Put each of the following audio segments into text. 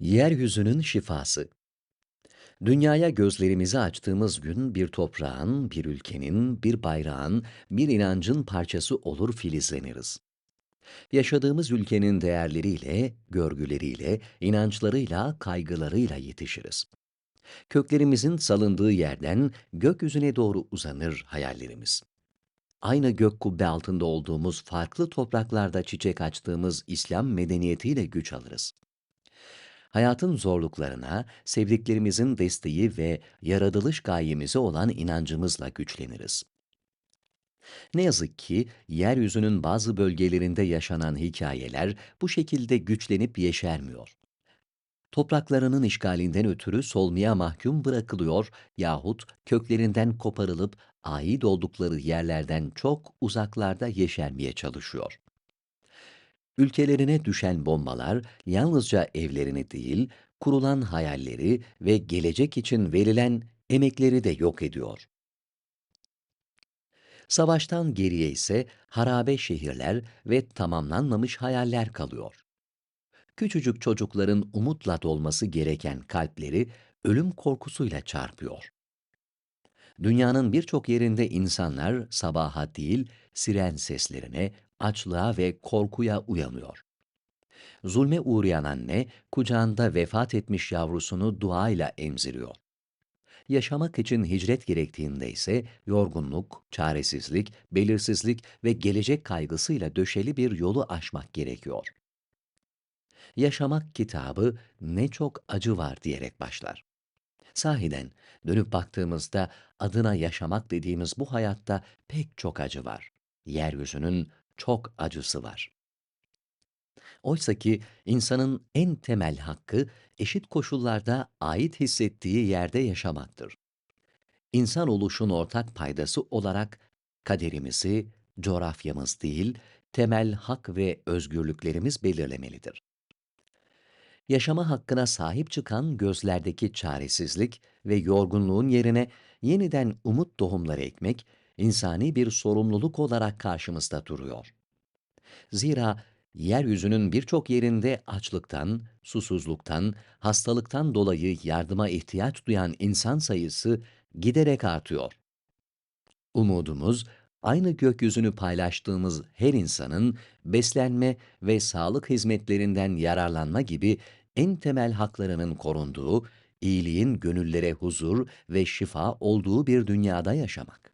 Yeryüzünün şifası. Dünyaya gözlerimizi açtığımız gün bir toprağın, bir ülkenin, bir bayrağın, bir inancın parçası olur filizleniriz. Yaşadığımız ülkenin değerleriyle, görgüleriyle, inançlarıyla, kaygılarıyla yetişiriz. Köklerimizin salındığı yerden gökyüzüne doğru uzanır hayallerimiz. Aynı gök kubbe altında olduğumuz farklı topraklarda çiçek açtığımız İslam medeniyetiyle güç alırız hayatın zorluklarına, sevdiklerimizin desteği ve yaratılış gayemize olan inancımızla güçleniriz. Ne yazık ki yeryüzünün bazı bölgelerinde yaşanan hikayeler bu şekilde güçlenip yeşermiyor. Topraklarının işgalinden ötürü solmaya mahkum bırakılıyor yahut köklerinden koparılıp ait oldukları yerlerden çok uzaklarda yeşermeye çalışıyor. Ülkelerine düşen bombalar yalnızca evlerini değil, kurulan hayalleri ve gelecek için verilen emekleri de yok ediyor. Savaştan geriye ise harabe şehirler ve tamamlanmamış hayaller kalıyor. Küçücük çocukların umutla dolması gereken kalpleri ölüm korkusuyla çarpıyor. Dünyanın birçok yerinde insanlar sabaha değil, siren seslerine, açlığa ve korkuya uyanıyor. Zulme uğrayan anne, kucağında vefat etmiş yavrusunu duayla emziriyor. Yaşamak için hicret gerektiğinde ise yorgunluk, çaresizlik, belirsizlik ve gelecek kaygısıyla döşeli bir yolu aşmak gerekiyor. Yaşamak kitabı ne çok acı var diyerek başlar. Sahiden dönüp baktığımızda adına yaşamak dediğimiz bu hayatta pek çok acı var. Yeryüzünün çok acısı var. Oysa ki insanın en temel hakkı eşit koşullarda ait hissettiği yerde yaşamaktır. İnsan oluşun ortak paydası olarak kaderimizi coğrafyamız değil, temel hak ve özgürlüklerimiz belirlemelidir. Yaşama hakkına sahip çıkan gözlerdeki çaresizlik ve yorgunluğun yerine yeniden umut tohumları ekmek, insani bir sorumluluk olarak karşımızda duruyor. Zira yeryüzünün birçok yerinde açlıktan, susuzluktan, hastalıktan dolayı yardıma ihtiyaç duyan insan sayısı giderek artıyor. Umudumuz, aynı gökyüzünü paylaştığımız her insanın beslenme ve sağlık hizmetlerinden yararlanma gibi en temel haklarının korunduğu, iyiliğin gönüllere huzur ve şifa olduğu bir dünyada yaşamak.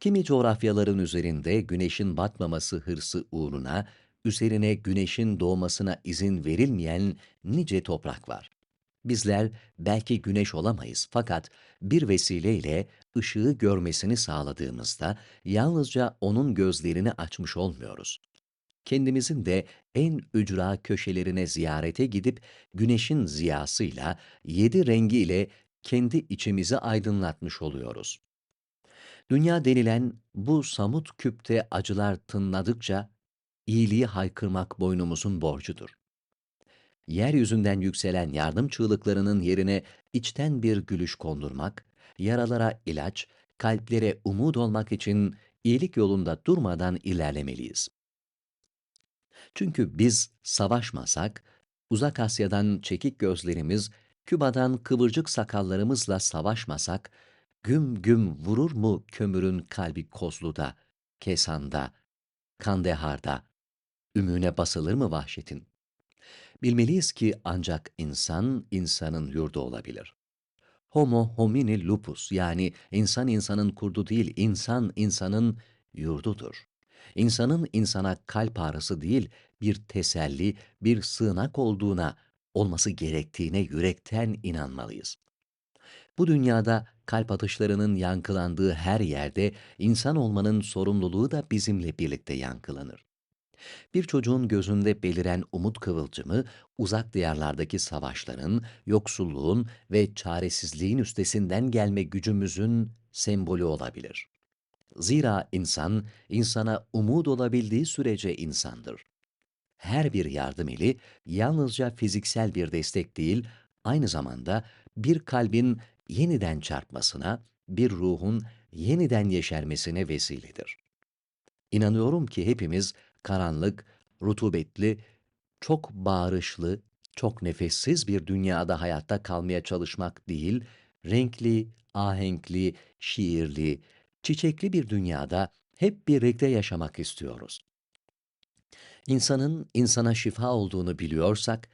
Kimi coğrafyaların üzerinde güneşin batmaması hırsı uğruna, üzerine güneşin doğmasına izin verilmeyen nice toprak var. Bizler belki güneş olamayız fakat bir vesileyle ışığı görmesini sağladığımızda yalnızca onun gözlerini açmış olmuyoruz. Kendimizin de en ücra köşelerine ziyarete gidip güneşin ziyasıyla, yedi rengiyle kendi içimizi aydınlatmış oluyoruz. Dünya denilen bu samut küpte acılar tınladıkça, iyiliği haykırmak boynumuzun borcudur. Yeryüzünden yükselen yardım çığlıklarının yerine içten bir gülüş kondurmak, yaralara ilaç, kalplere umut olmak için iyilik yolunda durmadan ilerlemeliyiz. Çünkü biz savaşmasak, Uzak Asya'dan çekik gözlerimiz, Küba'dan kıvırcık sakallarımızla savaşmasak, güm güm vurur mu kömürün kalbi Kozlu'da, Kesan'da, Kandehar'da, ümüne basılır mı vahşetin? Bilmeliyiz ki ancak insan, insanın yurdu olabilir. Homo homini lupus yani insan insanın kurdu değil, insan insanın yurdudur. İnsanın insana kalp ağrısı değil, bir teselli, bir sığınak olduğuna, olması gerektiğine yürekten inanmalıyız. Bu dünyada kalp atışlarının yankılandığı her yerde insan olmanın sorumluluğu da bizimle birlikte yankılanır. Bir çocuğun gözünde beliren umut kıvılcımı, uzak diyarlardaki savaşların, yoksulluğun ve çaresizliğin üstesinden gelme gücümüzün sembolü olabilir. Zira insan, insana umut olabildiği sürece insandır. Her bir yardım eli yalnızca fiziksel bir destek değil, aynı zamanda bir kalbin yeniden çarpmasına, bir ruhun yeniden yeşermesine vesiledir. İnanıyorum ki hepimiz karanlık, rutubetli, çok bağırışlı, çok nefessiz bir dünyada hayatta kalmaya çalışmak değil, renkli, ahenkli, şiirli, çiçekli bir dünyada hep birlikte yaşamak istiyoruz. İnsanın insana şifa olduğunu biliyorsak,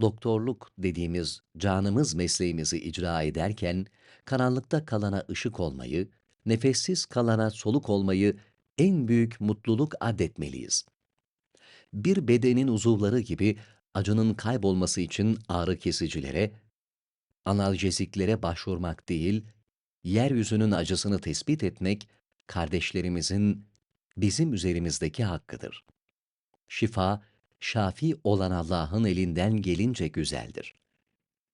doktorluk dediğimiz canımız mesleğimizi icra ederken, karanlıkta kalana ışık olmayı, nefessiz kalana soluk olmayı en büyük mutluluk adetmeliyiz. Bir bedenin uzuvları gibi acının kaybolması için ağrı kesicilere, analjeziklere başvurmak değil, yeryüzünün acısını tespit etmek, kardeşlerimizin bizim üzerimizdeki hakkıdır. Şifa, şafi olan Allah'ın elinden gelince güzeldir.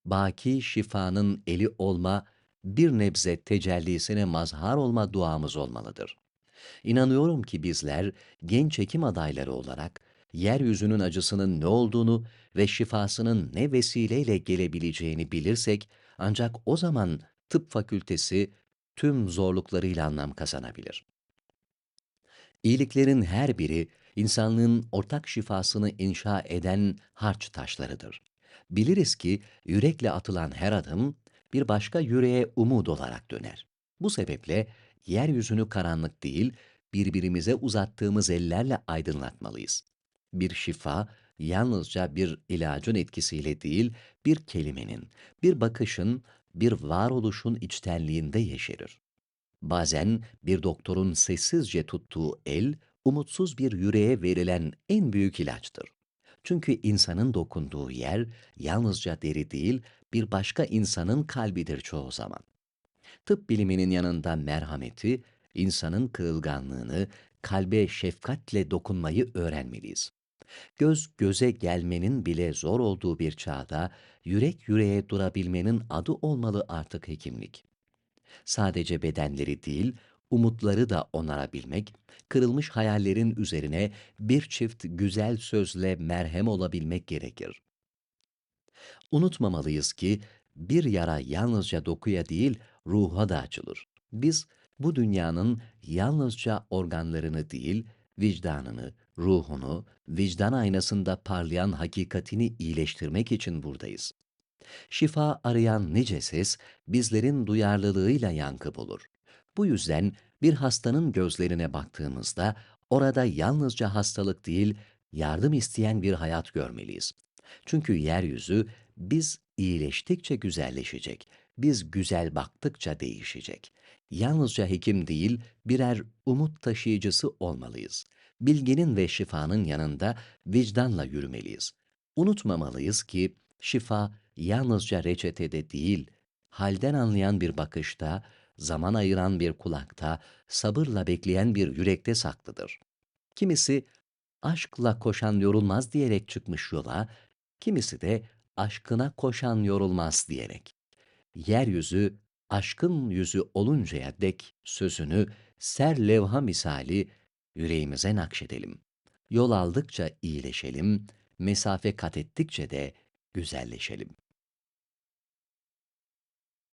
Baki şifanın eli olma, bir nebze tecellisine mazhar olma duamız olmalıdır. İnanıyorum ki bizler genç hekim adayları olarak yeryüzünün acısının ne olduğunu ve şifasının ne vesileyle gelebileceğini bilirsek ancak o zaman tıp fakültesi tüm zorluklarıyla anlam kazanabilir. İyiliklerin her biri insanlığın ortak şifasını inşa eden harç taşlarıdır. Biliriz ki yürekle atılan her adım bir başka yüreğe umut olarak döner. Bu sebeple yeryüzünü karanlık değil, birbirimize uzattığımız ellerle aydınlatmalıyız. Bir şifa yalnızca bir ilacın etkisiyle değil, bir kelimenin, bir bakışın, bir varoluşun içtenliğinde yeşerir. Bazen bir doktorun sessizce tuttuğu el, umutsuz bir yüreğe verilen en büyük ilaçtır. Çünkü insanın dokunduğu yer yalnızca deri değil, bir başka insanın kalbidir çoğu zaman. Tıp biliminin yanında merhameti, insanın kırılganlığını, kalbe şefkatle dokunmayı öğrenmeliyiz. Göz göze gelmenin bile zor olduğu bir çağda, yürek yüreğe durabilmenin adı olmalı artık hekimlik. Sadece bedenleri değil, umutları da onarabilmek, kırılmış hayallerin üzerine bir çift güzel sözle merhem olabilmek gerekir. Unutmamalıyız ki bir yara yalnızca dokuya değil, ruha da açılır. Biz bu dünyanın yalnızca organlarını değil, vicdanını, ruhunu, vicdan aynasında parlayan hakikatini iyileştirmek için buradayız. Şifa arayan nice ses bizlerin duyarlılığıyla yankı bulur. Bu yüzden bir hastanın gözlerine baktığımızda orada yalnızca hastalık değil, yardım isteyen bir hayat görmeliyiz. Çünkü yeryüzü biz iyileştikçe güzelleşecek, biz güzel baktıkça değişecek. Yalnızca hekim değil, birer umut taşıyıcısı olmalıyız. Bilginin ve şifanın yanında vicdanla yürümeliyiz. Unutmamalıyız ki şifa yalnızca reçetede değil, halden anlayan bir bakışta, zaman ayıran bir kulakta, sabırla bekleyen bir yürekte saklıdır. Kimisi aşkla koşan yorulmaz diyerek çıkmış yola, kimisi de aşkına koşan yorulmaz diyerek. Yeryüzü aşkın yüzü oluncaya dek sözünü ser levha misali yüreğimize nakşedelim. Yol aldıkça iyileşelim, mesafe kat ettikçe de güzelleşelim.